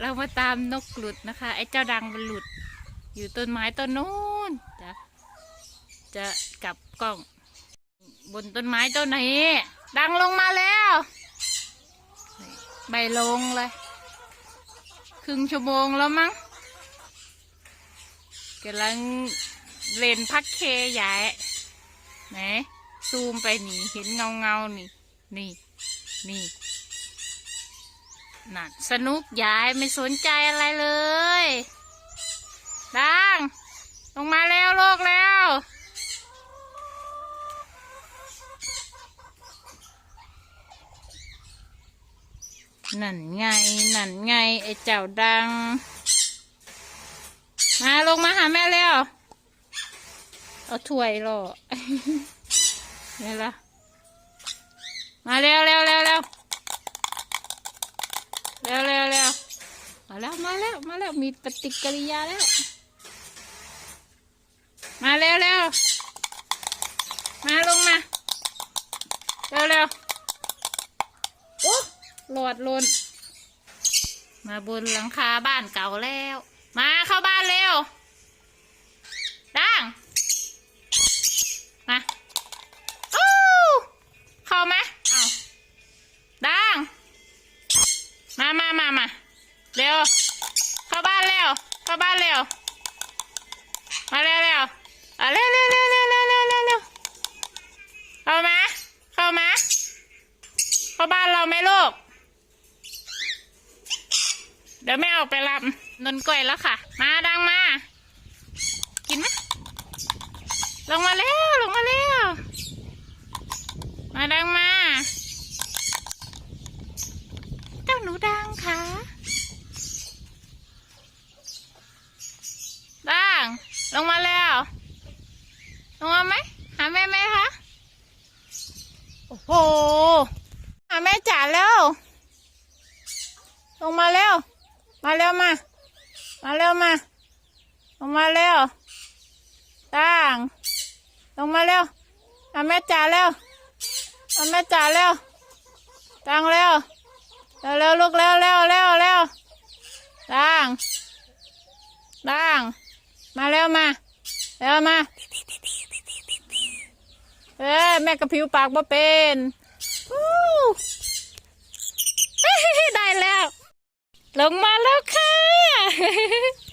เรามาตามนกหลุดนะคะ ไอ้เจ้าดังมันหลุด อยู่ต้นไม้ต้นนู้นจะจะกลับกล้อง บนต้นไม้ต้นนี้ดังลงมาแล้วใบลงเลย ครึ่งชั่วโมงแล้วมั้งกำลังเล่นพักเคใหญ่ไหนซูมไปนี่เห็นเงาเงานี่ นี่ นี่ นั่นสนุกยายไม่สนใจอะไรเลยดังลงมาแล้วโลกแล้ว นั่นไง นั่นไง ไอ้เจ้าดัง มาลงมาหาแม่แล้ว เอาถ้วยรอนี่ละมาเร็วเร็วเร็วเร็วเร็วเร็วเร็ว มาแล้วมาแล้วมีปฏิกิริยาแล้ว มาเร็วเร็วมาลงมาเร็วเร็วโอ้หลอดลนมาบนหลังคาบ้านเก่าแล้ว มาเข้าบ้านเร็วดังมาโอ้เข้าไหมเอาดังมามามามาเร็ว เข้าบ้านเร็วเข้าบ้านเร็วมาเร็วเร็วอะเร็วเร็วเร็วเร็วเร็วเร็วเร็วเร็วเข้ามาเข้ามาเข้าบ้านเราไหมลูกเดี๋ยวแม่ออกไปรับนนกล้วยแล้วค่ะ มาดังมา กินไหมลงมาเร็วลงมาเร็วมาดังมา เจ้าหนูดังค่ะดังลงมาแล้ว ลงมาไหม หาแม่ไหมคะ โอ้โห หาแม่ จ๋าแล้ว ลงมาเร็วมาเร็วมา มาเร็วมา ลงมาเร็วตั้ง ลงมาเร็วเอาแม่จ๋าเร็วเอาแม่จ๋าเร็วตั้งเร็วเร็วเร็วลูกเร็วเร็วเร็วเร็วตั้งตั้งมาเร็วมาเร็วมาเอ้ยแม่กระพิวปากบ่เป็นอู้ ได้แล้ว ลงมาแล้วค่ะ